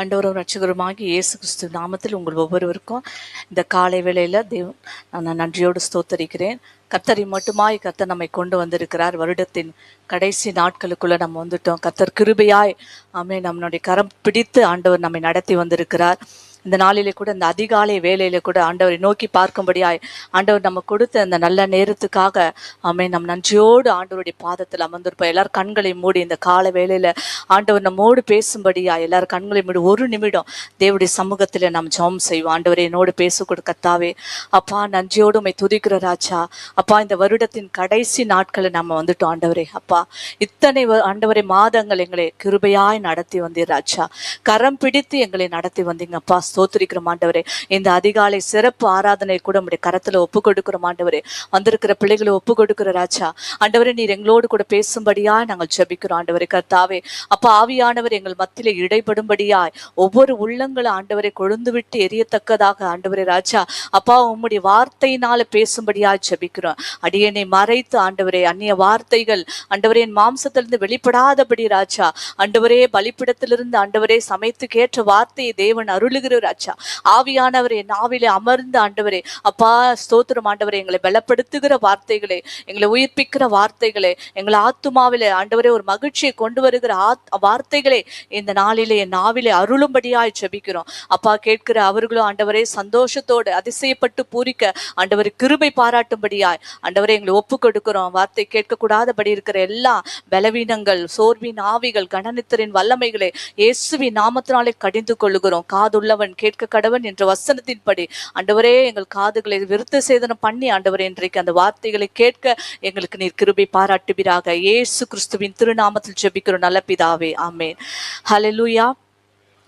ஆண்டவரும் ரட்சகருமாகி இயேசு கிறிஸ்து நாமத்தில் உங்கள் ஒவ்வொருவருக்கும் இந்த காலை வேளையில் தேவ் நான் நன்றியோடு ஸ்தோத்தரிக்கிறேன். கத்தரி மட்டுமாய் கத்தர் நம்மை கொண்டு வந்திருக்கிறார். வருடத்தின் கடைசி நாட்களுக்குள்ள நம்ம வந்துட்டோம். கத்தர் கிருபையாய் ஆமே நம்மளுடைய கரம் பிடித்து ஆண்டவர் நம்மை நடத்தி வந்திருக்கிறார். இந்த நாளிலே கூட இந்த அதிகாலை வேலையில கூட ஆண்டவரை நோக்கி பார்க்கும்படியாய் ஆண்டவர் நம்ம கொடுத்த அந்த நல்ல நேரத்துக்காக ஆமே நம் நன்றியோடு ஆண்டவருடைய பாதத்தில் அமர்ந்திருப்போம். எல்லாரும் கண்களை மூடி இந்த கால வேலையில ஆண்டவர் நம்மோடு பேசும்படியா எல்லாரும் கண்களை மூடி ஒரு நிமிடம் தேவடைய சமூகத்தில் நாம் ஜெபம் செய்வோம். ஆண்டவரை என்னோடு பேச கொடுக்கத்தாவே அப்பா நன்றியோடு உண்மை துதிக்கிற ராஜா. அப்பா இந்த வருடத்தின் கடைசி நாட்களை நம்ம வந்துட்டோம் ஆண்டவரே. அப்பா இத்தனை வ- மாதங்கள் எங்களை கிருபையாய் நடத்தி வந்தீர் ராஜா. கரம் பிடித்து எங்களை நடத்தி வந்தீங்க அப்பா ஸ்தோத்திரிக்கிறோம் ஆண்டவரே இந்த அதிகாலை சிறப்பு ஆராதனை கூட உடைய கரத்துல ஒப்பு கொடுக்கிறோம் ஆண்டவரே வந்திருக்கிற பிள்ளைகளை ஒப்பு கொடுக்கிற ராஜா. ஆண்டவரே நீர் எங்களோடு கூட பேசும்படியா நாங்கள் ஜெபிக்கிறோம் ஆண்டவரே. கர்த்தாவே அப்பா ஆவியானவர் எங்கள் மத்தியில இடைப்படும்படியாய் ஒவ்வொரு உள்ளங்களை ஆண்டவரை கொழுந்து விட்டு எரியத்தக்கதாக ஆண்டவரே ராஜா. அப்பா உம்முடைய வார்த்தையினால பேசும்படியாய் ஜெபிக்கிறோம். அடியனை மறைத்து ஆண்டவரே அந்நிய வார்த்தைகள் ஆண்டவரே என் மாம்சத்திலிருந்து வெளிப்படாதபடி ராஜா. ஆண்டவரே பலிப்பிடத்திலிருந்து ஆண்டவரே சமைத்து கேட்ட வார்த்தையை தேவன் அருளுகிற ராஜா. ஆவியானவரே என் ஆவிலே அமர்ந்து ஆண்டவரே. அப்பா ஸ்தோத்திரம் ஆண்டவரே எங்களை பலப்படுத்துகிற வார்த்தைகளே எங்களை உயிர்ப்பிக்கிற வார்த்தைகளே எங்களை ஆத்துமாவிலே ஆண்டவரே ஒரு மகிழ்ச்சியை கொண்டு வருகிற வார்த்தைகளே இந்த நாளிலே என் ஆவிலே அருளும்படியாய் செபிக்கிறோம் அப்பா கேட்கிற அவர்களும் ஆண்டவரே சந்தோஷத்தோடு அதிசயப்பட்டு பூரிக்க ஆண்டவரை கிருபை பாராட்டும்படியாய் ஆண்டவரே எங்களை ஒப்பு கொடுக்கிறோம் வார்த்தை கேட்கக்கூடாதபடி இருக்கிற எல்லா பலவீனங்கள் சோர்வின் ஆவிகள் கணனித்தரின் வல்லமைகளை இயேசுவின் நாமத்தினாலே கடிந்து கொள்ளுகிறோம். காதுள்ளவன் கேட்க கடவன் என்ற வசனத்தின்படி ஆண்டவரே எங்கள் காதுகளை விருத்த சேதனம் பண்ணி ஆண்டவரே இன்றைக்கு அந்த வார்த்தைகளை கேட்க எங்களுக்கு நீர் கிருபை பாராட்டுவீராக. இயேசு கிறிஸ்துவின் திருநாமத்தில் ஜெபிக்கிறோம். நல்ல பிதாவே ஆமேன். ஹalleluya.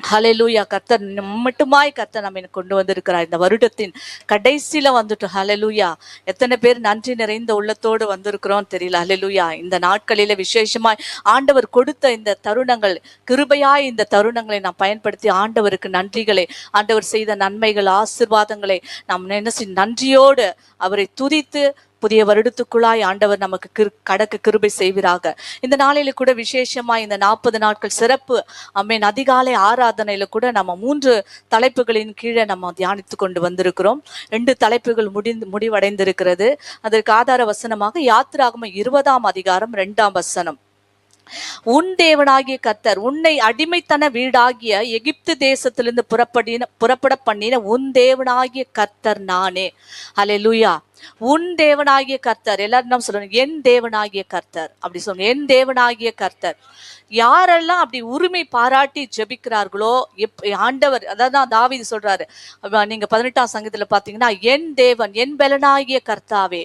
ஹலெலூயா கர்த்தர் மட்டுமாய் கர்த்தர் நம்ம கொண்டு வந்திருக்கிறார். இந்த வருடத்தின் கடைசியில வந்துட்டு ஹலெலூயா எத்தனை பேர் நன்றி நிறைந்த உள்ளத்தோடு வந்திருக்கிறோம் தெரியல. ஹலெலூயா இந்த நாட்களில விசேஷமாய் ஆண்டவர் கொடுத்த இந்த தருணங்கள் கிருபையாய் இந்த தருணங்களை நாம் பயன்படுத்தி ஆண்டவருக்கு நன்றிகளை ஆண்டவர் செய்த நன்மைகள் ஆசிர்வாதங்களை நாம் நினைச்சி நன்றியோடு அவரை துதித்து புதிய வருடத்துக்குள்ளாய் ஆண்டவர் நமக்கு கிரு கடக்க கிருபை செய்வீராக. இந்த நாளில கூட விசேஷமா இந்த நாற்பது நாட்கள் சிறப்பு. அம்மேன் அதிகாலை ஆராதனையில கூட நம்ம மூன்று தலைப்புகளின் கீழே நம்ம தியானித்து கொண்டு வந்திருக்கிறோம். ரெண்டு தலைப்புகள் முடிந்து முடிவடைந்திருக்கிறது. அதற்கு ஆதார வசனமாக யாத்திராகம இருபதாம் அதிகாரம் ரெண்டாம் வசனம். உன் தேவனாகிய கர்த்தர் உன்னை அடிமைத்தன வீடாகிய எகிப்து தேசத்திலிருந்து புறப்படின புறப்பட பண்ணின உன் தேவனாகிய கர்த்தர் நானே. ஹalleluya உன் தேவனாகிய கர்த்தர் எல்லாரும் நம்ம சொல்லணும் என் தேவனாகிய கர்த்தர். அப்படி சொல்லணும் என் தேவனாகிய கர்த்தர். யாரெல்லாம் அப்படி உரிமை பாராட்டி ஜெபிக்கிறார்களோ எப் ஆண்டவர் அதான் தாவி சொல்றாரு. நீங்க பதினெட்டாம் சங்கத்துல பாத்தீங்கன்னா என் தேவன் என் பலனாகிய கர்த்தாவே.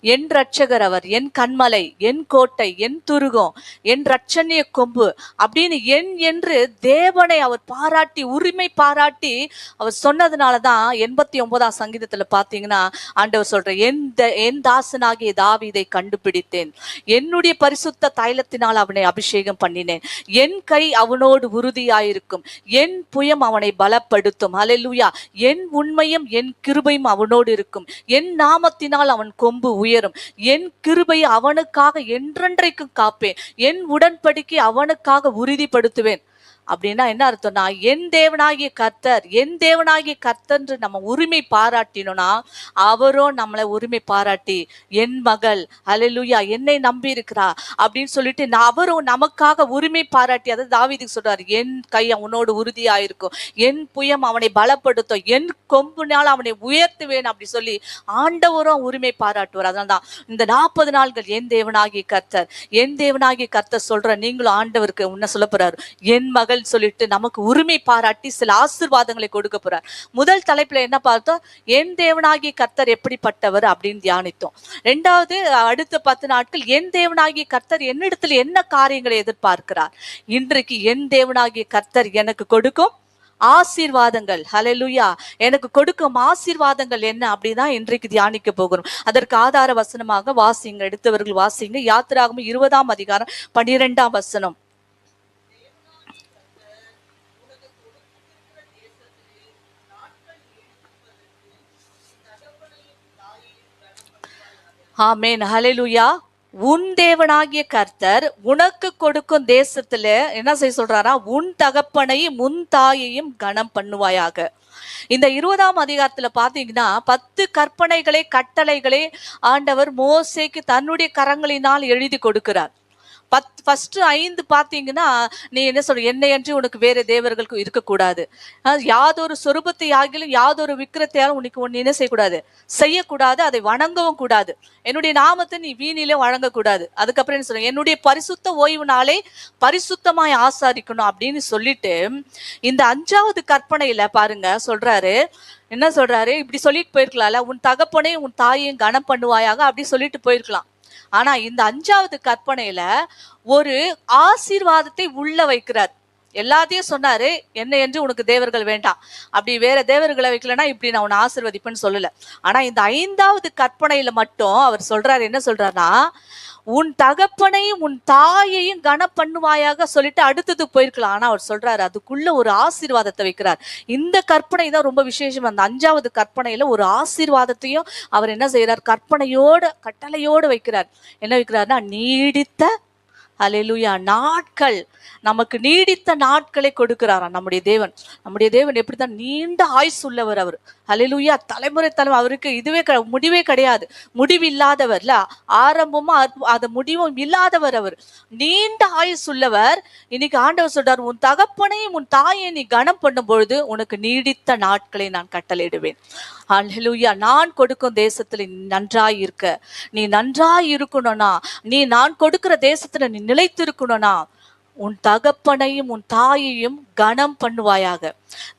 என் ரட்சகர் அவர் என் கண்மலை என் கோட்டை என் துருகம் என் ரட்சணிய கொம்பு அப்படின்னு என் என்று தேவனை அவர் பாராட்டி உரிமை பாராட்டி அவர் சொன்னதுனால தான் எண்பத்தி ஒன்பதாம் சங்கீதத்துல பாத்தீங்கன்னா ஆண்டவர் சொல்ற என் என் தாசனாகிய தாவீதை கண்டுபிடித்தேன். என்னுடைய பரிசுத்த தைலத்தினால் அவனை அபிஷேகம் பண்ணினேன். என் கை அவனோடு உறுதியாயிருக்கும். என் புயம் அவனை பலப்படுத்தும். ஹalleluya. என் உண்மையும் என் கிருபையும் அவனோடு இருக்கும். என் நாமத்தினால் அவன் கொம்பு உயரும். என் கிருபை அவனுக்காக என்றென்றைக்கும் காப்பேன். என் உடன்படிக்கை அவனுக்காக உறுதிப்படுத்துவேன். அப்படின்னா என்ன அர்த்தம்னா என் தேவனாகிய கர்த்தர் என் தேவனாகிய கர்த்தன்று நம்ம உரிமை பாராட்டினோம்னா அவரும் நம்மளை உரிமை பாராட்டி என் மகள் அலலுயா என்னை நம்பி இருக்கிறா அப்படின்னு சொல்லிட்டு நான் அவரும் நமக்காக உரிமை பாராட்டி அதை தாவிதுக்கு சொல்றாரு என் கை அவனோடு உறுதியாயிருக்கும். என் புயம் அவனை பலப்படுத்தும். என் கொம்புனால் அவனை உயர்த்துவேன் அப்படி சொல்லி ஆண்டவரும் உரிமை பாராட்டுவார். அதனால தான் இந்த நாற்பது நாள்கள் என் தேவனாகிய கர்த்தர் என் தேவனாகிய கர்த்தர் சொல்ற நீங்களும் ஆண்டவருக்கு உன்ன சொல்ல போறாரு. என் மகள் சொல்லிட்டு நமக்கு உரிமை பாராட்டி சில ஆசிர்வாதங்களை கொடுக்க போறார். முதல் தலைப்புல என்ன பார்த்தோம்? என் தேவனாகிய கர்த்தர் எப்படிப்பட்டவர் அப்படின்னு தியானித்தோம். ரெண்டாவது அடுத்த பத்து நாட்கள் என் தேவனாகிய கர்த்தர் என்னிடத்தில் என்ன காரியங்களை எதிர்பார்க்கிறார்? இன்றைக்கு என் தேவனாகிய கர்த்தர் எனக்கு கொடுக்கும் ஆசீர்வாதங்கள். ஹalleluya. எனக்கு கொடுக்கும் ஆசீர்வாதங்கள் என்ன அப்படிதான் இன்றைக்கு தியானிக்க போகிறோம். அதற்கு ஆதார வசனமாக வாசிங்க எடுத்தவர்கள் வாசிங்க யாத்திராகும் இருபதாம் அதிகாரம் பன்னிரெண்டாம் வசனம். ஆமேன். ஹalleluya. உன் தேவனாகிய கர்த்தர் உனக்கு கொடுக்கும் தேசத்துல என்ன செய்ய சொல்றாரா? உன் தகப்பனையும் உன் தாயையும் கனம் பண்ணுவாயாக. இந்த இருபதாம் அதிகாரத்துல பாத்தீங்கன்னா பத்து கற்பனைகளை கட்டளைகளை ஆண்டவர் மோசைக்கு தன்னுடைய கரங்களினால் எழுதி கொடுக்கிறார். பத் ஃபர்ஸ்ட் ஐந்து பார்த்தீங்கன்னா நீ என்ன சொல்ற என்னை என்று உனக்கு வேற தேவர்களுக்கு இருக்கக்கூடாது. யாதொரு சொரூபத்தை ஆகிலும் யாதொரு விக்கிரத்தையாலும் உனக்கு ஒன்று என்ன செய்யக்கூடாது? செய்யக்கூடாது அதை வணங்கவும் கூடாது. என்னுடைய நாமத்தை நீ வீணிலே வழங்கக்கூடாது. அதுக்கப்புறம் என்ன சொல்ற என்னுடைய பரிசுத்த ஓய்வு நாளை பரிசுத்தமாய் ஆசாரிக்கணும் அப்படின்னு சொல்லிட்டு இந்த அஞ்சாவது கற்பனையில பாருங்க சொல்றாரு. என்ன சொல்றாரு? இப்படி சொல்லிட்டு போயிருக்கலாம்ல உன் தகப்பனையும் உன் தாயையும் கனம் பண்ணுவாயாக அப்படி சொல்லிட்டு போயிருக்கலாம். ஆனா இந்த அஞ்சாவது கற்பனையில ஒரு ஆசீர்வாதத்தை உள்ள வைக்கிறார். எல்லாத்தையும் சொன்னாரு என்ன என்று உனக்கு தேவர்கள் வேண்டாம். அப்படி வேற தேவர்களை வைக்கலன்னா இப்படி நான் உன்னை ஆசிர்வதிப்பேன்னு சொல்லல. ஆனா இந்த ஐந்தாவது கற்பனையில மட்டும் அவர் சொல்றாரு என்ன சொல்றாருன்னா உன் தகப்பனையும் உன் தாயையும் கன பண்ணுவாயாக சொல்லிட்டு அடுத்தது போயிருக்கலாம். ஆனா அவர் சொல்றாரு அதுக்குள்ள ஒரு ஆசீர்வாதத்தை வைக்கிறார். இந்த கற்பனை தான் ரொம்ப விசேஷம். அந்த அஞ்சாவது கற்பனையில ஒரு ஆசீர்வாதத்தையும் அவர் என்ன செய்யறார் கற்பனையோட கட்டளையோடு வைக்கிறார். என்ன வைக்கிறார்னா நீடித்த அலையிலுயா நாட்கள் நமக்கு நீடித்த நாட்களை கொடுக்கிறாராம் நம்முடைய தேவன். நம்முடைய தேவன் எப்படித்தான் நீண்ட ஆயுஸ் உள்ளவர் அவர். அலையிலுயா தலைமுறை தலைமை அவருக்கு இதுவே க- முடிவே கிடையாது. முடிவில்லாதவர்ல ஆரம்பமும் அது முடிவும் இல்லாதவர் அவர். நீண்ட ஆயுஸ் உள்ளவர். இன்னைக்கு ஆண்டவர் சொல்றார் உன் தகப்பனையும் உன் தாயை நீ கனம் பண்ணும் பொழுது உனக்கு நீடித்த நாட்களை நான் கட்டளையிடுவேன். அல்லேலூயா நான் கொடுக்கும் தேசத்துல நீ நன்றாய் இருக்க. நீ நன்றாய் இருக்கணும்னா நீ நான் கொடுக்கிற தேசத்துல நீ நிலைத்திருக்கணும்னா உன் தகப்பனையும் உன் தாயையும் கனம் பண்ணுவாயாக.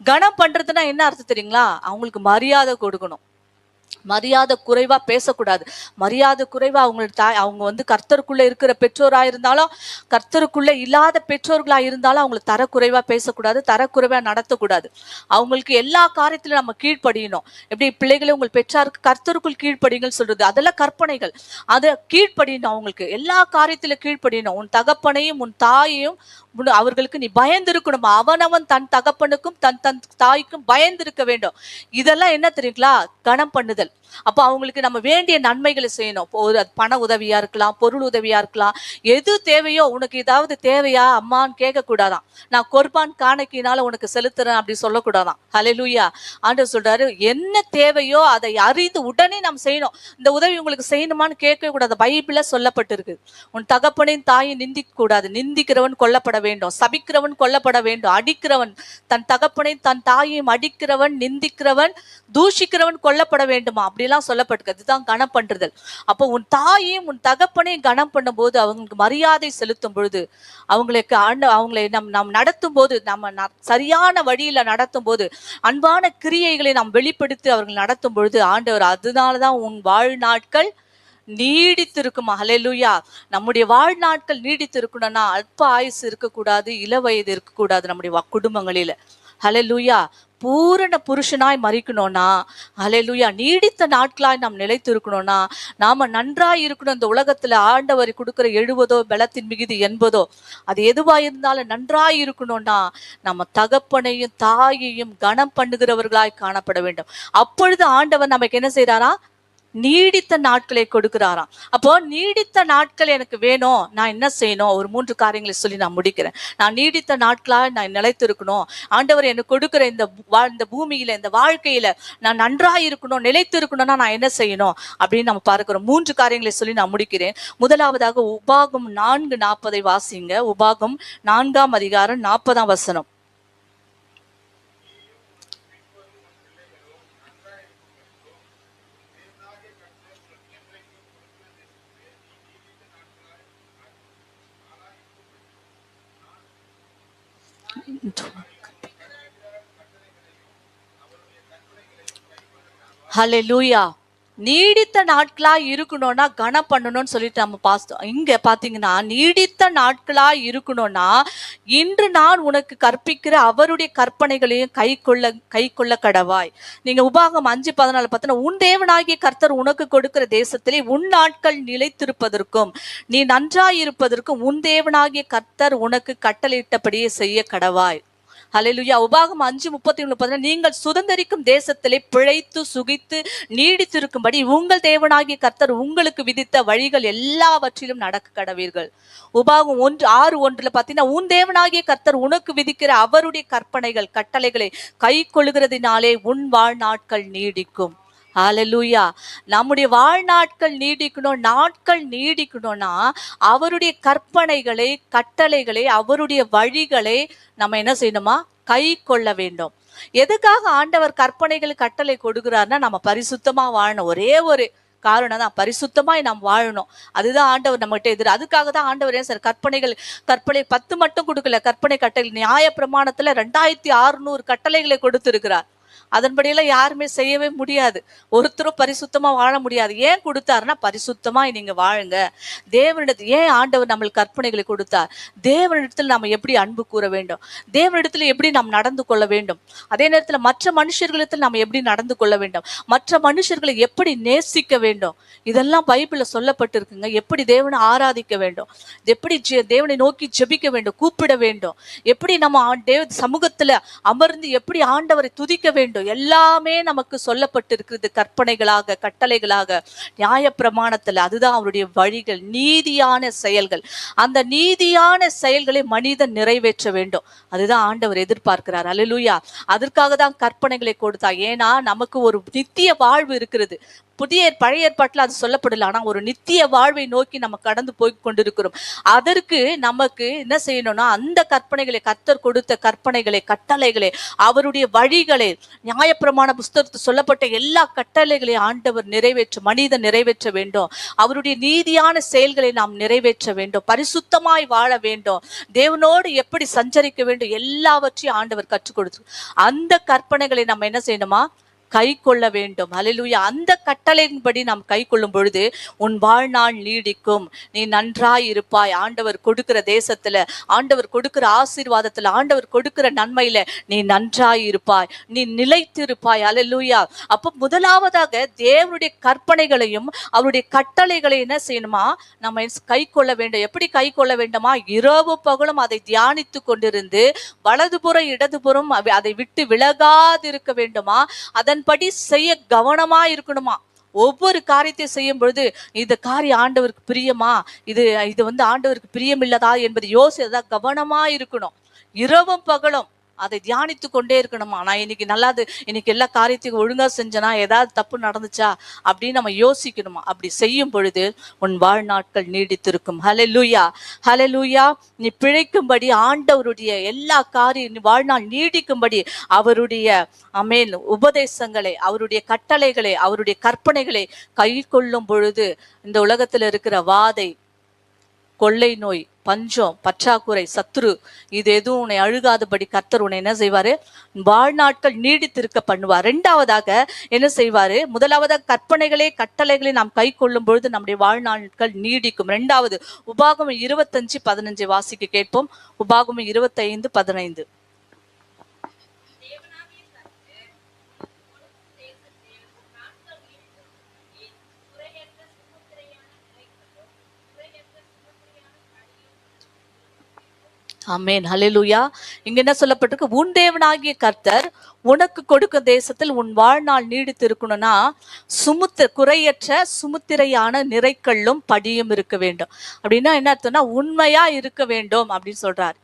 கனம் பண்றதுன்னா என்ன அர்த்தம் தெரியுங்களா? அவங்களுக்கு மரியாதை கொடுக்கணும். மரியாதை குறைவா பேசக்கூடாது. மரியாதை குறைவா அவங்களோட தாய் அவங்க வந்து கர்த்தருக்குள்ள இருக்கிற பெற்றோரா இருந்தாலும் கர்த்தருக்குள்ள இல்லாத பெற்றோர்களா இருந்தாலும் அவங்களை தரக்குறைவா பேசக்கூடாது தரக்குறைவா நடத்தக்கூடாது. அவங்களுக்கு எல்லா காரியத்திலும் நம்ம கீழ்ப்படியணும். எப்படி? பிள்ளைகளை உங்கள் பெற்றாருக்கு கர்த்தருக்குள் கீழ்ப்படிங்கன்னு சொல்றது. அதெல்லாம் கற்பனைகள். அதை கீழ்ப்படியணும் அவங்களுக்கு. எல்லா காரியத்திலும் கீழ்ப்படியணும். உன் தகப்பனையும் உன் தாயையும் உன் அவர்களுக்கு நீ பயந்திருக்கணும். அவனவன் தன் தகப்பனுக்கும் தன் தன் தாய்க்கும் பயந்திருக்க வேண்டும். இதெல்லாம் என்ன தெரியுங்களா? கணம் பண்ணுதல். அப்போ அவங்களுக்கு நம்ம வேண்டிய நன்மைகளை செய்யணும். ஒரு பண உதவியா இருக்கலாம் பொருள் உதவியா இருக்கலாம். எது தேவையோ உனக்கு ஏதாவது தேவையா அம்மான்னு கேட்கக்கூடாதான். நான் கொர்பான் காணிக்கையினால உனக்கு செலுத்துறேன் அப்படி சொல்லக்கூடாதான். ஹலெலுயா ஆண்டவர் சொல்றாரு என்ன தேவையோ அதை அறிந்து உடனே நாம் செய்யணும். இந்த உதவி உங்களுக்கு செய்யணுமான்னு கேட்க கூடாது. பைபிள்ல சொல்லப்பட்டிருக்கு. உன் தகப்பனையும் தாயும் நிந்திக்க கூடாது நிந்திக்கிறவன் கொல்லப்பட வேண்டும். சபிக்கிறவன் கொல்லப்பட வேண்டும். அடிக்கிறவன் தன் தகப்பனை தன் தாயையும் அடிக்கிறவன் நிந்திக்கிறவன் தூஷிக்கிறவன் கொல்லப்பட வேண்டுமா? அப்படிலாம் சொல்லப்பட்டிருக்கு. அதுதான் கனம் பண்றதல். அப்போ உன் தாயையும் உன் தகப்பனையும் கனம் பண்ணும்போது அவங்களுக்கு மரியாதை செலுத்தும் பொழுது அவங்களுக்கு ஆண்ட அவங்களை நம் நாம் நடத்தும் போது நம்ம சரியான வழியில நடத்தும் போது அன்பான கிரியைகளை நாம் வெளிப்படுத்தி அவர்கள் நடத்தும் பொழுது ஆண்டவர் அதனாலதான் உன் வாழ்நாட்கள் நீடித்திருக்கும். அலையலுயா நம்முடைய வாழ்நாட்கள் நீடித்திருக்கணும்னா அல்ப ஆயுசு இருக்கக்கூடாது இள வயது இருக்கக்கூடாது நம்முடைய குடும்பங்களில. ஹலலூயா பூரண புருஷனாய் மறிக்கணும்னா அலையலுயா நீடித்த நாட்களாய் நாம் நிலைத்திருக்கணும்னா நாம நன்றாய் இருக்கணும். இந்த உலகத்துல ஆண்டவர் கொடுக்குற எழுபதோ பலத்தின் மிகுதி எண்பதோ அது எதுவா இருந்தாலும் நன்றாய் இருக்கணும்னா நம்ம தகப்பனையும் தாயையும் கனம் பண்ணுகிறவர்களாய் காணப்பட வேண்டும். அப்பொழுது ஆண்டவர் நமக்கு என்ன செய்யறாரா நீடித்த நாட்களை கொடுக்கிறாராம். அப்போ நீடித்த நாட்கள் எனக்கு வேணும். நான் என்ன செய்யணும்? ஒரு மூன்று காரியங்களை சொல்லி நான் முடிக்கிறேன். நான் நீடித்த நாட்களாக நான் நிலைத்திருக்கணும். ஆண்டவர் எனக்கு கொடுக்கிற இந்த இந்த பூமியில இந்த வாழ்க்கையில நான் நன்றாக இருக்கணும் நிலைத்து இருக்கணும்னா நான் என்ன செய்யணும்? அப்படின்னு நம்ம பார்க்கிறோம் மூன்று காரியங்களை சொல்லி நான் முடிக்கிறேன். முதலாவதாக உபாகம் நான்கு நாற்பதை வாசிங்க. உபாகம் நான்காம் அதிகாரம் நாற்பதாம் வசனம். Hallelujah. நீடித்த நாட்களா இருக்கணும்னா கனம் பண்ணணும்னு சொல்லிட்டு நம்ம பாஸ்தோம் இங்க பாத்தீங்கன்னா நீடித்த நாட்களா இருக்கணும்னா இன்று நான் உனக்கு கற்பிக்கிற அவருடைய கற்பனைகளையும் கை கொள்ள கை கொள்ள கடவாய். நீங்க உபாகம் அஞ்சு பதினாலு பார்த்தோன்னா உன் தேவனாகிய கர்த்தர் உனக்கு கொடுக்கிற தேசத்திலே உன் நாட்கள் நிலைத்திருப்பதற்கும் நீ நன்றாய் இருப்பதற்கும் உன் தேவனாகிய கர்த்தர் உனக்கு கட்டளையிட்டபடியே செய்ய கடவாய். ஹalleluya. உபாகம் அஞ்சு முப்பத்தி ஒன்று பார்த்தீங்கன்னா நீங்கள் சுதந்தரிக்கும் தேசத்திலே பிழைத்து சுகித்து நீடித்திருக்கும்படி உங்கள் தேவனாகிய கர்த்தர் உங்களுக்கு விதித்த வழிகள் எல்லாவற்றிலும் நடக்க கடவீர்கள். உபாகம் ஒன்று ஆறு ஒன்றுல பார்த்தீங்கன்னா உன் தேவனாகிய கர்த்தர் உனக்கு விதிக்கிற அவருடைய கற்பனைகள் கட்டளைகளை கை கொள்கிறதினாலே உன் வாழ்நாட்கள் நீடிக்கும். ஹalleluya நம்முடைய வாழ்நாட்கள் நீடிக்கணும் நாட்கள் நீடிக்கணும்னா அவருடைய கற்பனைகளை கட்டளைகளை அவருடைய வழிகளை நம்ம என்ன செய்யணுமா? கை கொள்ள வேண்டும். எதுக்காக ஆண்டவர் கற்பனைகள் கட்டளை கொடுக்குறாருன்னா நம்ம பரிசுத்தமா வாழணும். ஒரே ஒரு காரணம் தான் பரிசுத்தமாய் நாம் வாழணும். அதுதான் ஆண்டவர் நம்மகிட்ட எதிர். அதுக்காக தான் ஆண்டவர் ஏன் சார் கற்பனைகள் கற்பனை பத்து மட்டும் கொடுக்கல. கற்பனை கட்டளை நியாய பிரமாணத்துல ரெண்டாயிரத்தி அறுநூறு கட்டளைகளை கொடுத்திருக்கிறார். அதன்படியெல்லாம் யாருமே செய்யவே முடியாது. ஒருத்தரும் பரிசுத்தமா வாழ முடியாது. ஏன் கொடுத்தாருன்னா பரிசுத்தமா நீங்க வாழுங்க. தேவனிடத்தில் ஏன் ஆண்டவர் நம்மளுக்கு கற்பனைகளை கொடுத்தார்? தேவனிடத்தில் நம்ம எப்படி அன்பு கூற வேண்டும்? தேவனிடத்தில் எப்படி நாம் நடந்து கொள்ள வேண்டும்? அதே நேரத்தில் மற்ற மனுஷர்களிடத்தில் நாம் எப்படி நடந்து கொள்ள வேண்டும்? மற்ற மனுஷர்களை எப்படி நேசிக்க வேண்டும்? இதெல்லாம் பைபிளில் சொல்லப்பட்டிருக்குங்க. எப்படி தேவனை ஆராதிக்க வேண்டும்? எப்படி ஜெ- தேவனை நோக்கி ஜெபிக்க வேண்டும்? கூப்பிட வேண்டும்? எப்படி நம்ம தேவ சமூகத்தில் அமர்ந்து எப்படி ஆண்டவரை துதிக்க வேண்டும்? எல்லாமே நமக்கு சொல்லப்பட்டிருக்கிறது கற்பனைகளாக கட்டளைகளாக நியாய பிரமாணத்துல அதுதான் அவருடைய வழிகள் நீதியான செயல்கள். அந்த நீதியான செயல்களை மனிதன் நிறைவேற்ற வேண்டும். அதுதான் ஆண்டவர் எதிர்பார்க்கிறார். அல்லேலூயா. அதற்காக தான் கற்பனைகளை கொடுத்தா ஏன்னா நமக்கு ஒரு நித்திய வாழ்வு இருக்கிறது. புதிய பழைய ஏற்பாட்டில் அது சொல்லப்படல. ஆனால் ஒரு நித்திய வாழ்வை நோக்கி நம்ம கடந்து போய் கொண்டிருக்கிறோம். அதற்கு நமக்கு என்ன செய்யணும்னா அந்த கற்பனைகளை கத்தர் கொடுத்த கற்பனைகளை கட்டளைகளை அவருடைய வழிகளை நியாயப்பிரமாண புஸ்தகத்தில் சொல்லப்பட்ட எல்லா கட்டளைகளையும் ஆண்டவர் நிறைவேற்ற மனிதன் நிறைவேற்ற வேண்டும். அவருடைய நீதியான செயல்களை நாம் நிறைவேற்ற வேண்டும். பரிசுத்தமாய் வாழ வேண்டும். தேவனோடு எப்படி சஞ்சரிக்க வேண்டும் எல்லாவற்றையும் ஆண்டவர் கற்றுக் கொடுத்து. அந்த கற்பனைகளை நம்ம என்ன செய்யணுமா? கை கொள்ள வேண்டும் அல்லேலூயா அந்த கட்டளையின்படி நாம் கை கொள்ளும் பொழுது உன் வாழ்நாள் நீடிக்கும். நீ நன்றாய் இருப்பாய். ஆண்டவர் கொடுக்கிற தேசத்துல ஆண்டவர் கொடுக்கிற ஆசீர்வாதத்துல ஆண்டவர் கொடுக்கிற நன்மையில நீ நன்றாய் இருப்பாய். நீ நிலைத்திருப்பாய். அல்லேலூயா அப்ப முதலாவதாக தேவனுடைய கற்பனைகளையும் அவருடைய கட்டளைகளை என்ன செய்யணுமா? நம்ம கை கொள்ள வேண்டும். எப்படி கை கொள்ள வேண்டுமா? இரவு பகலும் அதை தியானித்து கொண்டிருந்து வலதுபுறம் இடதுபுறம் அதை விட்டு விலகாதிருக்க வேண்டுமா? அதன்படி செய்ய கவனமா இருக்கணுமா ஒவ்வொரு காரியத்தை செய்யும் பொழுது இந்த காரியம் ஆண்டவருக்கு பிரியமா? இது இது வந்து ஆண்டவருக்கு பிரியமில்லதா? என்பது யோசிதா கவனமா இருக்கணும் இரவும் பகலும் அதை தியானித்து கொண்டே இருக்கணுமா. நான் இன்னைக்கு நல்லாது இன்னைக்கு எல்லா காரியத்தையும் ஒழுங்காக செஞ்சனா ஏதாவது தப்பு நடந்துச்சா அப்படின்னு நம்ம யோசிக்கணுமா? அப்படி செய்யும் பொழுது உன் வாழ்நாட்கள் நீடித்திருக்கும். ஹலே லூயா ஹலே லூயா நீ பிழைக்கும்படி ஆண்டவருடைய எல்லா காரியம் நீ வாழ்நாள் நீடிக்கும்படி அவருடைய அமேல் உபதேசங்களை அவருடைய கட்டளைகளை அவருடைய கற்பனைகளை கை கொள்ளும் பொழுது இந்த உலகத்தில் இருக்கிற வாதை கொள்ளை நோய் பஞ்சம் பற்றாக்குறை சத்துரு இது எதுவும் உன்னை அழுகாதபடி கர்த்தர் உன்னை என்ன செய்வாரு? வாழ்நாட்கள் நீடித்திருக்க பண்ணுவார். ரெண்டாவதாக என்ன செய்வாரு? முதலாவதாக கற்பனைகளே கட்டளைகளை நாம் கை கொள்ளும் பொழுது நம்முடைய வாழ்நாட்கள் நீடிக்கும். ரெண்டாவது உபாகமம் இருபத்தஞ்சு பதினஞ்சு வாசிக்கு கேட்போம். உபாகமம் இருபத்தைந்து பதினைந்து. ஆமென். ஹalleluya. இங்க என்ன சொல்லப்பட்டிருக்கு? உன் தேவனாகிய கர்த்தர் உனக்கு கொடுக்க தேசத்தில் உன் வாழ்நாள் நீடித்து இருக்கணும்னா சுமுத்திர குறையற்ற சுமுத்திரையான நிறைக்கல்லும் படியும் இருக்க வேண்டும். அப்படின்னா என்ன அர்த்தம்னா உண்மையா இருக்க வேண்டும் அப்படின்னு சொல்றாரு.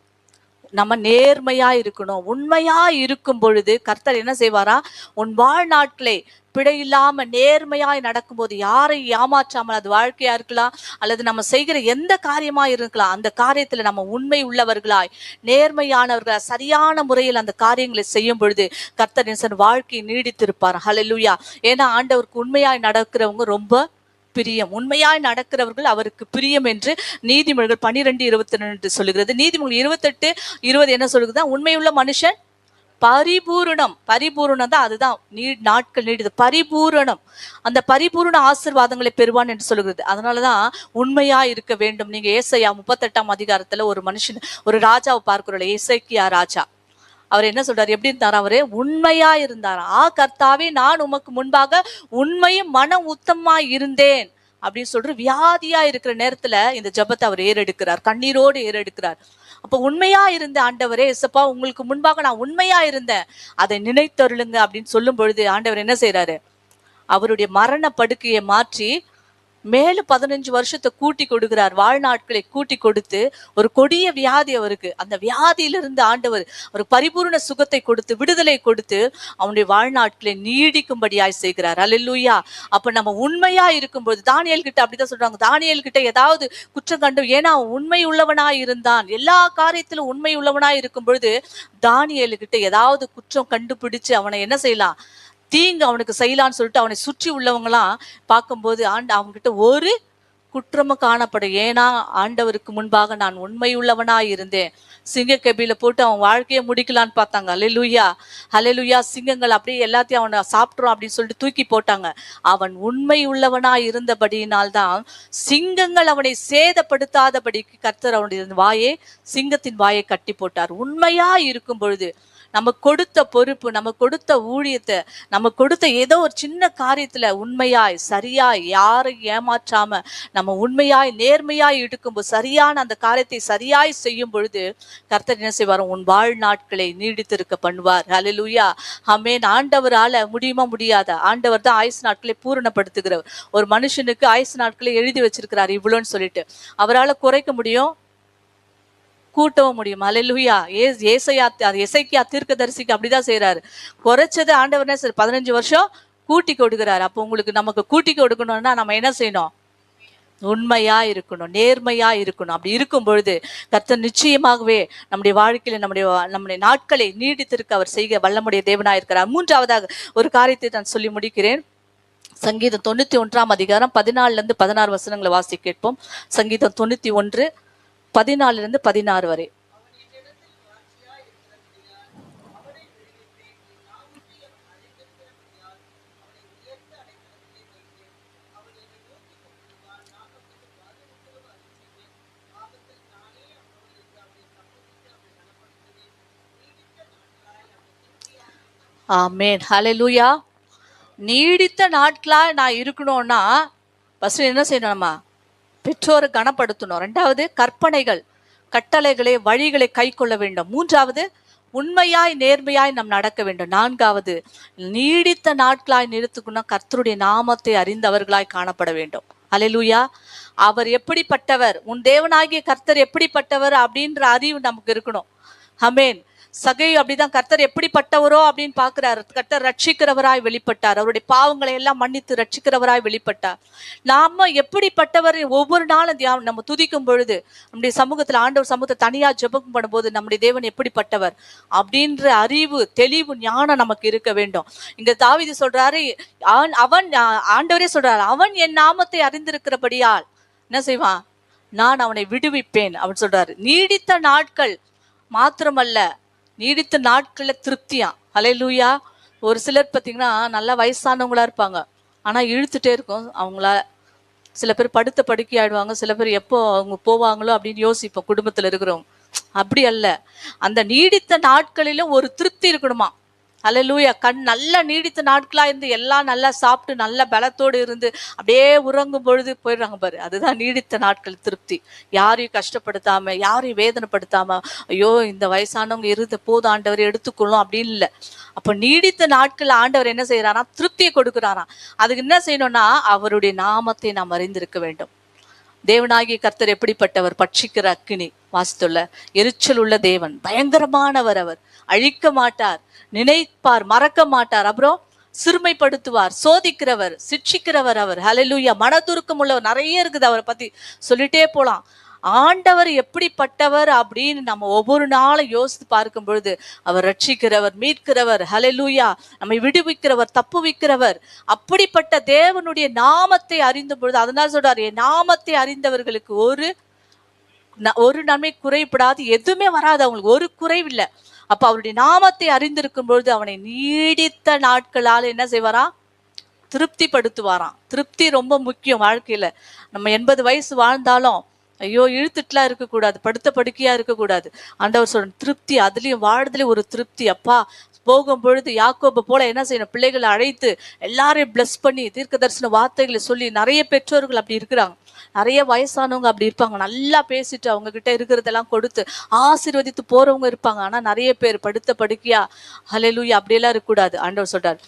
நம்ம நேர்மையா இருக்கணும். உண்மையா இருக்கும் பொழுது கர்த்தர் என்ன செய்வாரா? உன் வாழ்நாட்களே பிழை இல்லாம நேர்மையாய் நடக்கும்போது யாரை ஏமாற்றாமல் அது வாழ்க்கையா இருக்கலாம்? அல்லது நம்ம செய்கிற எந்த காரியமா இருக்கலாம்? அந்த காரியத்துல நம்ம உண்மை உள்ளவர்களாய் நேர்மையானவர்களா சரியான முறையில் அந்த காரியங்களை செய்யும் பொழுது கர்த்தர் நேசன் வாழ்க்கையை நீடித்திருப்பார். ஹலலுயா ஏன்னா ஆண்டவருக்கு உண்மையாய் நடக்கிறவங்க ரொம்ப பிரியம். உண்மையாய் நடக்கிறவர்கள் அவருக்கு பிரியம் என்று நீதிமொழிகள் பன்னிரெண்டு இருபத்தி ரெண்டு சொல்லுகிறது. நீதிமொழி இருபத்தெட்டு இருபது என்ன சொல்லுகிறது உண்மையுள்ள மனுஷன் பரிபூரணம். பரிபூரணம் தான் அதுதான். நீ நாட்கள் நீடிது பரிபூரணம். அந்த பரிபூரண ஆசீர்வாதங்களை பெறுவான் என்று சொல்லுகிறது. அதனாலதான் உண்மையா இருக்க வேண்டும். நீங்க ஏசையா முப்பத்தெட்டாம் அதிகாரத்துல ஒரு மனுஷன் ஒரு ராஜாவை பார்க்கிறோம் ஏசைக்கியா ராஜா. அவர் என்ன சொல்றாரு? எப்படி இருந்தார் அவரு? உண்மையா இருந்தார்? ஆ கர்த்தாவே நான் உமக்கு முன்பாக உண்மையும் மன உத்தமா இருந்தேன். அப்படின்னு சொல்ற வியாதியா இருக்கிற நேரத்துல இந்த ஜெபத்தை அவர் ஏறெடுக்கிறார். கண்ணீரோடு ஏறெடுக்கிறார். அப்ப உண்மையா இருந்த ஆண்டவரே எசப்பா உங்களுக்கு முன்பாக நான் உண்மையா இருந்தேன். அதை நினைத்தருளுங்க அப்படின்னு சொல்லும் பொழுது ஆண்டவர் என்ன செய்யறாரு அவருடைய மரண படுக்கையை மாற்றி மேலும் பதினஞ்சு வருஷத்தை கூட்டி கொடுக்கிறார். வாழ்நாட்களை கூட்டி கொடுத்து ஒரு கொடிய வியாதி அவருக்கு. அந்த வியாதியிலிருந்து ஆண்டவர் ஒரு பரிபூர்ண சுகத்தை கொடுத்து விடுதலை கொடுத்து அவனுடைய வாழ்நாட்களை நீடிக்கும்படியாய் செய்கிறார். அல்லேலூயா. அப்ப நம்ம உண்மையா இருக்கும்போது தானியல் கிட்ட அப்படிதான் சொல்றாங்க. தானியல் கிட்ட ஏதாவது குற்றம் கண்டும். ஏன்னா அவன் உண்மை உள்ளவனாய் இருந்தான். எல்லா காரியத்திலும் உண்மை உள்ளவனாய் இருக்கும் பொழுது தானியல் கிட்ட ஏதாவது குற்றம் கண்டுபிடிச்சு அவனை என்ன செய்யலாம்? தீங்கு அவனுக்கு செய்யலான்னு சொல்லிட்டு அவனை சுற்றி உள்ளவங்களாம் பார்க்கும்போது ஆண்டு அவங்ககிட்ட ஒரு குற்றமும் காணப்படும் ஏன்னா ஆண்டவருக்கு முன்பாக நான் உண்மையுள்ளவனாய் இருந்தேன். சிங்க போட்டு அவன் வாழ்க்கையை முடிக்கலான்னு பார்த்தாங்க. அலையலுயா அலையலுயா சிங்கங்கள் அப்படியே எல்லாத்தையும் அவனை சாப்பிட்றோம் அப்படின்னு சொல்லிட்டு தூக்கி போட்டாங்க. அவன் உண்மை உள்ளவனாய் இருந்தபடியினால்தான் சிங்கங்கள் அவனை சேதப்படுத்தாதபடிக்கு கர்த்தர் அவனுடைய வாயை சிங்கத்தின் வாயை கட்டி போட்டார். உண்மையா இருக்கும் பொழுது நம்ம கொடுத்த பொறுப்பு நம்ம கொடுத்த ஊழியத்தை நம்ம கொடுத்த ஏதோ ஒரு சின்ன காரியத்துல உண்மையாய் சரியாய் யாரை ஏமாற்றாம நம்ம உண்மையாய் நேர்மையாய் இருக்கும்போது சரியான அந்த காரியத்தை சரியாய் செய்யும் பொழுது கர்த்தர் என்ன செய்வார்? உன் வாழ்நாட்களை நீடித்திருக்க பண்ணுவார். அலலுயா ஹமேன் ஆண்டவரால முடியுமா முடியாத? ஆண்டவர் தான் ஆயுசு நாட்களை பூரணப்படுத்துகிறவர். ஒரு மனுஷனுக்கு ஆயுசு நாட்களை எழுதி வச்சிருக்கிறார் இவ்வளோன்னு சொல்லிட்டு. அவரால் குறைக்க முடியும்? கூட்டவும் முடியும். அலையிலுயா ஏ ஏசையா அது தீர்க்க தீர்க்கதரிசிக்கு அப்படிதான் செய்யறாரு குறைச்சது ஆண்டவர் என்ன சார் பதினஞ்சு வருஷம் கூட்டி கொடுக்கிறாரு. அப்போ உங்களுக்கு நமக்கு கூட்டி கொடுக்கணும்னா நம்ம என்ன செய்யணும்? உண்மையா இருக்கணும் நேர்மையா இருக்கணும். அப்படி இருக்கும் பொழுது கர்த்தர் நிச்சயமாகவே நம்முடைய வாழ்க்கையில நம்முடைய நம்முடைய நாட்களை நீடித்திருக்க அவர் செய்க வல்லமுடைய தேவனாய் இருக்கிறார். மூன்றாவதாக ஒரு காரியத்தை நான் சொல்லி முடிக்கிறேன். சங்கீதம் தொண்ணூத்தி ஒன்றாம் அதிகாரம் பதினாலுல இருந்து பதினாறு வசனங்களை வாசி கேட்போம். சங்கீதம் தொண்ணூத்தி ஒன்று பதினாலுல இருந்து பதினாறு வரை. ஆமேன். லூயா நீடித்த நாட்களா நான் இருக்கணும்னா ஃபஸ்ட்டு என்ன செய்யணும் நம்ம பெற்றோரை கனப்படுத்தணும். ரெண்டாவது கற்பனைகள் கட்டளைகளை வழிகளை கை கொள்ள வேண்டும். மூன்றாவது உண்மையாய் நேர்மையாய் நாம் நடக்க வேண்டும். நான்காவது நீடித்த நாட்களாய் நிறுத்துக்குன்னா கர்த்தருடைய நாமத்தை அறிந்தவர்களாய் காணப்பட வேண்டும். அல்லேலூயா அவர் எப்படிப்பட்டவர்? உன் தேவனாகிய கர்த்தர் எப்படிப்பட்டவர்? அப்படின்ற அறிவு நமக்கு இருக்கணும். அமேன் சகை அப்படிதான் கர்த்தர் எப்படிப்பட்டவரோ அப்படின்னு பாக்குறாரு கர்த்தர் ரட்சிக்கிறவராய் வெளிப்பட்டார். அவருடைய பாவங்களை எல்லாம் மன்னித்து ரட்சிக்கிறவராய் வெளிப்பட்டார். நாம எப்படிப்பட்டவர்? ஒவ்வொரு நாளும் தியானம் நம்ம துதிக்கும் பொழுது நம்முடைய சமூகத்துல ஆண்டவர் சமூகத்தை தனியா ஜெபம் பண்ணும்போது நம்முடைய தேவன் எப்படிப்பட்டவர்? அப்படின்ற அறிவு தெளிவு ஞானம் நமக்கு இருக்க வேண்டும். இங்க தாவிதி சொல்றாரு அவன் அவன் ஆண்டவரே சொல்றாரு அவன் என் நாமத்தை அறிந்திருக்கிறபடியால் என்ன செய்வான்? நான் அவனை விடுவிப்பேன். அப்படின்னு சொல்றாரு. நீடித்த நாட்கள் மாத்திரமல்ல நீடித்த நாட்களில் திருப்தியா? ஹalleluya ஒரு சிலர் பார்த்தீங்கன்னா நல்லா வயசானவங்களா இருப்பாங்க. ஆனால் இழுத்துட்டே இருக்கும். அவங்கள சில பேர் படுத்த படுக்கை ஆயிடுவாங்க. சில பேர் எப்போ அவங்க போவாங்களோ அப்படின்னு யோசிப்போம். குடும்பத்தில் இருக்கிறவங்க. அப்படி அல்ல. அந்த நீடித்த நாட்களிலும் ஒரு திருப்தி இருக்கணுமா? அல்லேலூயா கண் நல்லா நீடித்த நாட்களாக இருந்து எல்லாம் நல்லா சாப்பிட்டு நல்ல பலத்தோடு இருந்து அப்படியே உறங்கும் பொழுது போயிடுறாங்க பாரு. அதுதான் நீடித்த நாட்கள் திருப்தி. யாரையும் கஷ்டப்படுத்தாம யாரையும் வேதனைப்படுத்தாம ஐயோ இந்த வயசானவங்க இருந்த போது ஆண்டவர் எடுத்துக்கொள்ளும் அப்படின்னு இல்லை. அப்போ நீடித்த நாட்கள் ஆண்டவர் என்ன செய்யறாராம் திருப்தியை கொடுக்குறாராம். அதுக்கு என்ன செய்யணும்னா அவருடைய நாமத்தை நாம் அறிந்திருக்க வேண்டும். தேவனாகிய கர்த்தர் எப்படிப்பட்டவர்? பட்சிக்கிற அக்கினி வாசித்துள்ள. எரிச்சல் உள்ள தேவன் பயங்கரமானவர் அவர். அழிக்க மாட்டார் நினைப்பார் மறக்க மாட்டார். அப்புறம் சிறுமைப்படுத்துவார் சோதிக்கிறவர் சிட்சிக்கிறவர் அவர். ஹலலூயா மனதுருக்கம் உள்ளவர் நிறைய இருக்குது அவரை பத்தி. சொல்லிட்டே போலாம். ஆண்டவர் எப்படிப்பட்டவர் அப்படின்னு நம்ம ஒவ்வொரு நாளும் யோசித்து பார்க்கும் பொழுது அவர் ரட்சிக்கிறவர் மீட்கிறவர் ஹalleluya நம்மை விடுவிக்கிறவர் தப்புவிக்கிறவர் அப்படிப்பட்ட தேவனுடைய நாமத்தை அறிந்த பொழுது அதனால சொல்றாரு என் நாமத்தை அறிந்தவர்களுக்கு ஒரு ந- ஒரு நன்மை குறைபடாது எதுவுமே வராது அவங்களுக்கு ஒரு குறைவில்லை. அப்ப அவருடைய நாமத்தை அறிந்திருக்கும் பொழுது அவனை நீடித்த நாட்களால் என்ன செய்வாராம் திருப்திப்படுத்துவாராம். திருப்தி ரொம்ப முக்கியம் வாழ்க்கையில. நம்ம எண்பது வயசு வாழ்ந்தாலும் ஐயோ இழுத்துட்டுலாம் இருக்கக்கூடாது படுத்த படுக்கையா இருக்கக்கூடாது. ஆண்டவர் சொல்ற திருப்தி அதுலயும் வாழ்றதுலயும் ஒரு திருப்தி. அப்பா போகும் பொழுது யாக்கோபு போல என்ன செய்யணும்? பிள்ளைகளை அழைத்து எல்லாரையும் பிளஸ் பண்ணி தீர்க்க தரிசன வார்த்தைகளை சொல்லி நிறைய பெற்றோர்கள் அப்படி இருக்கிறாங்க. நிறைய வயசானவங்க அப்படி இருப்பாங்க. நல்லா பேசிட்டு அவங்க கிட்ட இருக்கிறதெல்லாம் கொடுத்து ஆசீர்வதித்து போறவங்க இருப்பாங்க. ஆனா நிறைய பேர் படுத்த படுக்கையா ஹலெலூயா அப்படியெல்லாம் இருக்கக்கூடாது. ஆண்டவர் சொல்றார்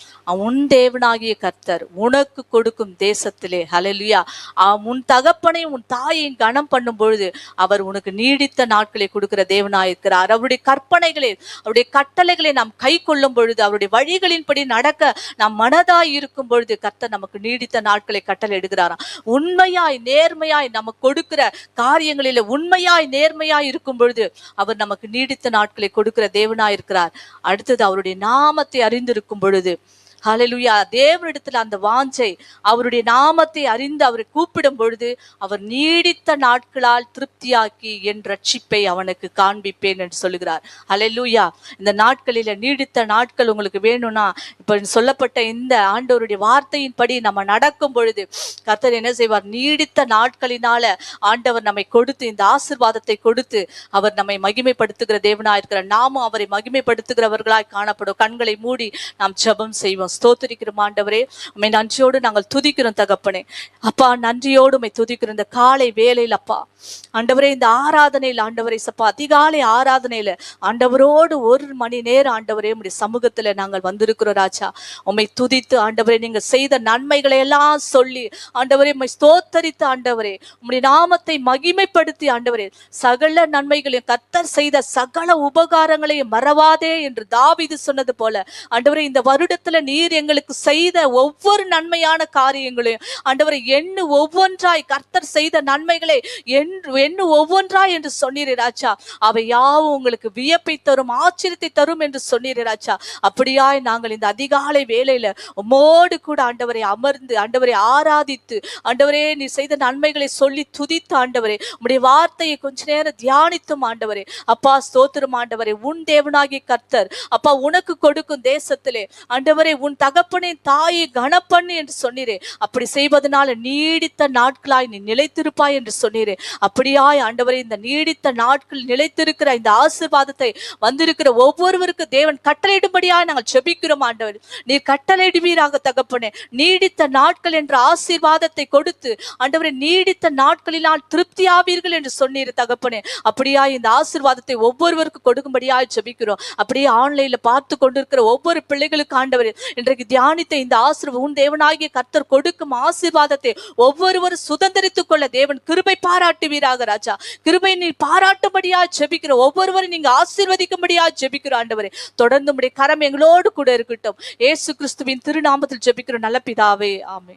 உன் தேவனாகிய கர்த்தர் உனக்கு கொடுக்கும் தேசத்திலே ஹலெலுயா உன் தகப்பனையும் உன் தாயையும் கனம் பண்ணும் பொழுது அவர் உனக்கு நீடித்த நாட்களை கொடுக்கிற தேவனாயிருக்கிறார். அவருடைய கற்பனைகளை அவருடைய கட்டளைகளை நாம் கை கொள்ளும் பொழுது அவருடைய வழிகளின்படி நடக்க நாம் மனதாய் இருக்கும் பொழுது கர்த்தர் நமக்கு நீடித்த நாட்களை கட்டளை எடுக்கிறாராம் உண்மையாய் நேர்மையாய் நமக்கு கொடுக்கிற காரியங்களில உண்மையாய் நேர்மையாய் இருக்கும் பொழுது அவர் நமக்கு நீடித்த நாட்களை கொடுக்கிற தேவனாய் இருக்கிறார் அடுத்தது அவருடைய நாமத்தை அறிந்திருக்கும் பொழுது ஹலலுயா தேவனிடத்தில் அந்த வாஞ்சை அவருடைய நாமத்தை அறிந்து அவரை கூப்பிடும் பொழுது அவர் நீடித்த நாட்களால் திருப்தியாக்கி என் ரட்சிப்பை அவனுக்கு காண்பிப்பேன் என்று சொல்லுகிறார். ஹலலுயா இந்த நாட்களில் நீடித்த நாட்கள் உங்களுக்கு வேணும்னா இப்போ சொல்லப்பட்ட இந்த ஆண்டவருடைய வார்த்தையின்படி நம்ம நடக்கும் பொழுது கர்த்தர் என்ன செய்வார்? நீடித்த நாட்களினால ஆண்டவர் நம்மை கொடுத்து இந்த ஆசிர்வாதத்தை கொடுத்து அவர் நம்மை மகிமைப்படுத்துகிற தேவனாயிருக்கிறார் நாமும் அவரை மகிமைப்படுத்துகிறவர்களாய் காணப்படும். கண்களை மூடி நாம் ஜெபம் செய்வோம். ஸ்தோத்திரிக்கிறோம் ஆண்டவரே. உண்மை நன்றியோடு நாங்கள் துதிக்கிறோம் தகப்பனே. அப்பா நன்றியோடு உண்மை துதிக்கிறோம். இந்த காலை வேலையில் அப்பா ஆண்டவரே இந்த ஆராதனையில் ஆண்டவரை சப்பா அதிகாலை ஆராதனையில் ஆண்டவரோடு ஒரு மணி நேரம் ஆண்டவரே உடைய சமூகத்தில் நாங்கள் வந்திருக்கிறோம் ராஜா. உண்மை துதித்து ஆண்டவரே நீங்கள் செய்த நன்மைகளை எல்லாம் சொல்லி ஆண்டவரே உண்மை ஸ்தோத்தரித்து ஆண்டவரே உம்முடைய நாமத்தை மகிமைப்படுத்தி ஆண்டவரே சகல நன்மைகளையும் கத்தர் செய்த சகல உபகாரங்களையும் மறவாதே என்று தாவிது சொன்னது போல ஆண்டவரே இந்த வருடத்துல நீர் எங்களுக்கு செய்த ஒவ்வொரு நன்மையான காரியங்களையும் ஆண்டவரை எண்ணு ஒவ்வொன்றாய் கர்த்தர் செய்த நன்மைகளை என்று எண்ணு ஒவ்வொன்றாய் என்று சொன்னீராச்சா ராஜா. அவை யாவும் உங்களுக்கு வியப்பை தரும் ஆச்சரியத்தை தரும் என்று சொன்னீரே ராஜா. அப்படியாய் நாங்கள் இந்த அதிகாலை வேலையில உமோடு கூட ஆண்டவரை அமர்ந்து ஆண்டவரை ஆராதித்து ஆண்டவரே நீ செய்த நன்மைகளை சொல்லி துதித்து ஆண்டவரே உடைய வார்த்தையை கொஞ்ச நேரம் தியானித்தும் ஆண்டவரே. அப்பா ஸ்தோத்திரம் ஆண்டவரே உன் தேவனாகி கர்த்தர் அப்பா உனக்கு கொடுக்கும் தேசத்திலே ஆண்டவரே உன் தகப்பனே தாயை கனப்பண்ணு என்று சொன்னீரே. அப்படி செய்வதனால நீடித்த நாட்களாய் நீ நிலைத்திருப்பாய் என்று சொன்னீரே. அப்படியாய் ஆண்டவரே இந்த நீடித்த நாட்கள் நிலைத்திருக்கிற இந்த ஆசீர்வாதத்தை வந்திருக்கிற ஒவ்வொருவருக்கு தேவன் கட்டளையிடும்படியாய் நாங்கள் செபிக்கிறோம் ஆண்டவர். நீர் கட்டளையிடுவீராக தகப்பனே. நீடித்த நாட்கள் என்ற ஆசீர்வாதத்தை கொடுத்து ஆண்டவரே நீடித்த நாட்களினால் திருப்தியாவீர்கள் என்று சொன்னீர் தகப்பனே. அப்படியாய் இந்த ஆசீர்வாதத்தை ஒவ்வொருவருக்கு கொடுக்கும்படியாய் செபிக்கிறோம் அப்படியே ஆன்லைன்ல பார்த்து கொண்டிருக்கிற ஒவ்வொரு பிள்ளைகளுக்கு ஆண்டவர் இன்றைக்கு தியானித்த இந்த ஆசீர்வாதம் உன் தேவனாகிய கர்த்தர் கொடுக்கும் ஆசீர்வாதத்தை ஒவ்வொருவரும் சுதந்திரித்துக் கொள்ள தேவன் கிருபை பாராட்டுவீராக ராஜா. கிருபை நீ பாராட்டும்படியா ஜெபிக்கிற ஒவ்வொருவரும் நீங்க ஆசீர்வதிக்கும்படியா ஜெபிக்கிற ஆண்டவரே. தொடர்ந்து உம்முடைய கரம் எங்களோடு கூட இருக்கட்டும். ஏசு கிறிஸ்துவின் திருநாமத்தில் ஜெபிக்கிற நல்ல பிதாவே ஆமே